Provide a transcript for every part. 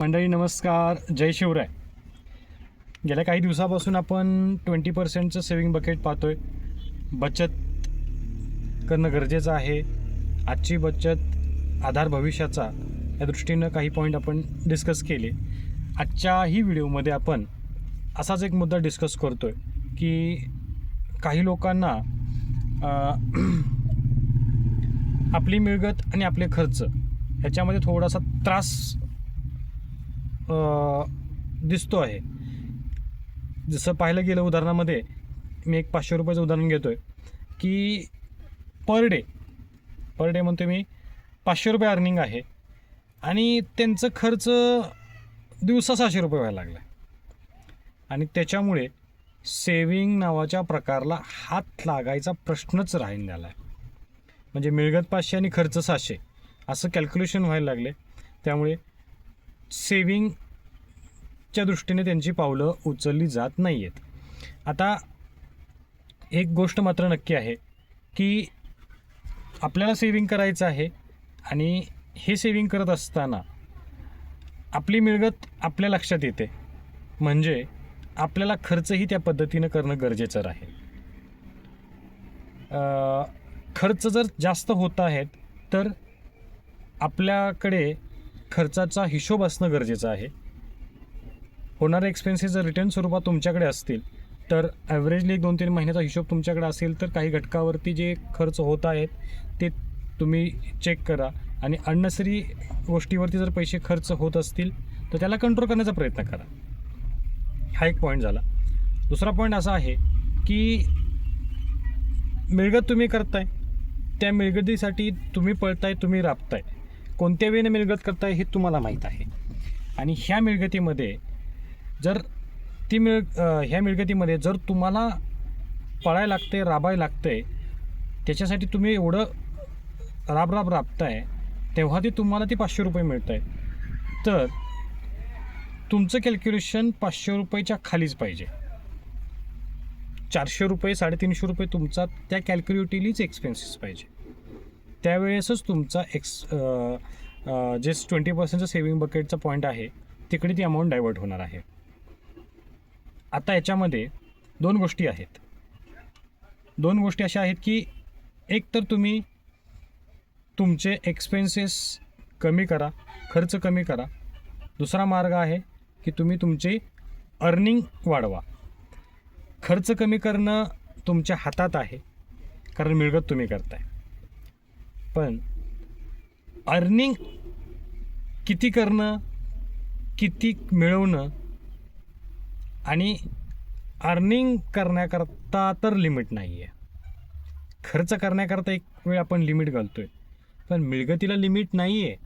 मंडळी नमस्कार. जय शिवराय. गेल्या काही दिवसापासून आपण ट्वेंटी पर्सेंटचं सेविंग बकेट पाहतो आहे बचत करणं गरजेचं आहे. आजची बचत आधार भविष्याचा या दृष्टीनं काही पॉईंट आपण डिस्कस केले. आजच्याही व्हिडिओमध्ये आपण असाच एक मुद्दा डिस्कस करतो आहे की काही लोकांना आपली मिळगत आणि आपले खर्च ह्याच्यामध्ये थोडासा त्रास दिसतो आहे. जसं पाहिलं गेलं उदाहरणामध्ये मी एक पाचशे रुपयाचं उदाहरण घेतो आहे की पर डे पर डे म्हणतो मी पाचशे रुपये अर्निंग आहे. आणि त्यांचं खर्च दिवसा सहाशे रुपये व्हायला लागला आणि त्याच्यामुळे सेविंग नावाच्या प्रकारला हात लागायचा प्रश्नच राहीन झाला आहे म्हणजे मिळगत पाचशे आणि खर्च सहाशे असं कॅल्क्युलेशन व्हायला लागले. त्यामुळे सेविंगच्या दृष्टीने त्यांची पावलं उचलली जात नाही आहेत आता एक गोष्ट मात्र नक्की आहे की आपल्याला सेविंग करायचं आहे आणि हे सेविंग करत असताना आपली मिळगत आपल्या लक्षात येते. म्हणजे आपल्याला खर्चही त्या पद्धतीनं करणं गरजेचं राहील. खर्च जर जास्त होत आहेत तर आपल्याकडे खर्चाचा हिशोब असणं गरजेचं आहे. होणारे एक्सपेन्सेस जर रिटर्न स्वरूपात तुमच्याकडे असतील तर ॲव्हरेजली एक दोन तीन महिन्याचा हिशोब तुमच्याकडे असेल तर काही घटकावरती जे खर्च होत आहेत ते तुम्ही चेक करा. आणि अननेसरी गोष्टीवरती जर पैसे खर्च होत असतील तर त्याला कंट्रोल करण्याचा प्रयत्न करा. हा एक पॉईंट झाला. दुसरा पॉईंट असा आहे की मिळगत तुम्ही करताय त्या मिळगतीसाठी तुम्ही पळताय तुम्ही राबताय. कोणत्या वेळेने मिळगत करताय हे तुम्हाला माहीत आहे. आणि ह्या मिळगतीमध्ये जर ती मिळ ह्या मिळगतीमध्ये जर तुम्हाला पळायला लागते राबायला लागते त्याच्यासाठी तुम्ही एवढं राब राब राबताय तेव्हा ती तुम्हाला ती पाचशे रुपये मिळत आहे तर तुमचं कॅल्क्युलेशन पाचशे रुपयेच्या खालीच पाहिजे. चारशे रुपये साडेतीनशे रुपये तुमचा त्या कॅल्क्युलेटिलीच एक्सपेन्सेस पाहिजे. त्यावेळेसच तुमचा एक्स जे ट्वेंटी पर्सेंटचं सेविंग बकेटचा पॉईंट आहे तिकडे ती अमाऊंट डायवर्ट होणार आहे. आता याच्यामध्ये दोन गोष्टी आहेत. दोन गोष्टी अशा आहेत की एक तर तुम्ही तुमचे एक्सपेन्सेस कमी करा खर्च कमी करा. दुसरा मार्ग आहे की तुम्ही तुमचे अर्निंग वाढवा. खर्च कमी करणं तुमच्या हातात आहे कारण मिळगत तुम्ही करताय. पण अर्निंग किती करणं किती मिळवणं आणि अर्निंग करण्याकरता तर लिमिट नाही आहे खर्च करण्याकरता एक वेळ आपण लिमिट घालतो आहे पण मिळगतीला लिमिट नाही आहे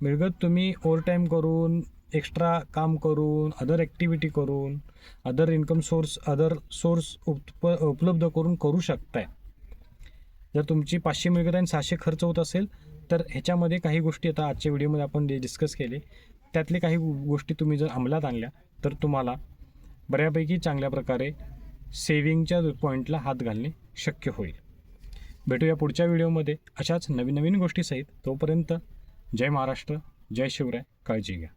मिळगत तुम्ही ओव्हरटाईम करून एक्स्ट्रा काम करून अदर ॲक्टिव्हिटी करून other income source other source उप उपलब्ध करून करू शकताय. जर तुमची पाचशे मिळगत आणि सहाशे खर्च होत असेल तर ह्याच्यामध्ये काही गोष्टी आता आजच्या व्हिडिओमध्ये आपण डिस्कस केले त्यातले काही गोष्टी तुम्ही जर अंमलात आणल्या तर तुम्हाला बऱ्यापैकी चांगल्या प्रकारे सेविंगच्या पॉईंटला हात घालणे शक्य होईल. भेटूया पुढच्या व्हिडिओमध्ये. अशाच नवीन नवीन गोष्टीसहित तोपर्यंत जय महाराष्ट्र जय शिवराय काळजी घ्या.